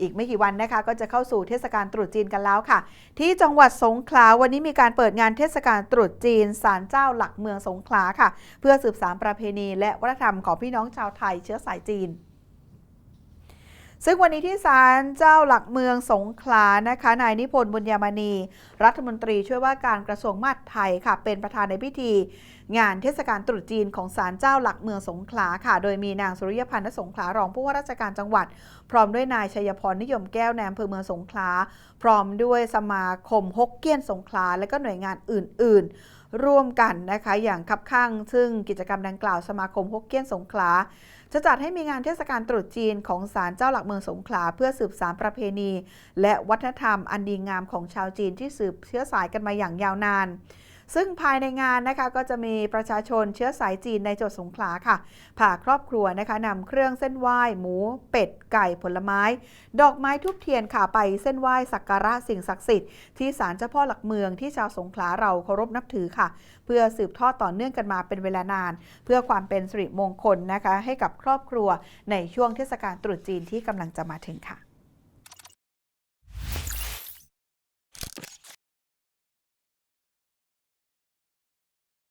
อีกไม่กี่วันนะคะ ก็จะเข้าสู่เทศกาลตรุษจีนกันแล้วค่ะ ที่จังหวัดสงขลาวันนี้มีการเปิดงานเทศกาลตรุษจีนศาลเจ้าหลักเมืองสงขลาค่ะ เพื่อสืบสานประเพณี และวัฒนธรรมของพี่น้องชาวไทยเชื้อสายจีน ซึ่งวันนี้ที่ศาลเจ้าหลักเมืองสงขลานะคะ นายนิพนธ์บุญยามณี รัฐมนตรีช่วยว่าการกระทรวงมหาดไทยค่ะ เป็นประธานในพิธี งานเทศกาลตรุษจีนของศาลเจ้าหลักเมืองสงขลาค่ะ โดยมีนางสุริยพันธ์สงขลารองผู้ว่าราชการจังหวัด พร้อมด้วยนายชัยพรนิยมแก้วในอำเภอเมืองสงขลา พร้อมด้วยสมาคมฮกเกี้ยนสงขลาและก็หน่วยงานอื่น ๆ ร่วมกันนะคะอย่างคับข้างซึ่งกิจกรรมดังกล่าวสมาคมฮกเกี้ยนสงขลาจะจัดให้มีงานเทศกาลตรุษจีนของศาลเจ้าหลักเมืองสงขลาเพื่อสืบสานประเพณี และวัฒนธรรมอันดีงามของชาวจีนที่สืบเชื้อสายกันมาอย่างยาวนาน ซึ่งภายในงานนะคะก็จะมีประชาชนเชื้อสายจีนในจังหวัดสงขลาค่ะพาครอบครัวนะคะนำเครื่องเส้นไหว้หมู เป็ด ไก่ผลไม้ ดอกไม้ทุบเทียนค่ะไปเส้นไหว้สักการะสิ่งศักดิ์สิทธิ์ที่ศาลเจ้าพ่อหลักเมืองที่ชาวสงขลาเราเคารพนับถือค่ะ เพื่อสืบทอดต่อเนื่องกันมาเป็นเวลานาน เพื่อความเป็นสิริมงคลนะคะ ให้กับครอบครัวในช่วงเทศกาลตรุษจีนที่กำลังจะมาถึงค่ะ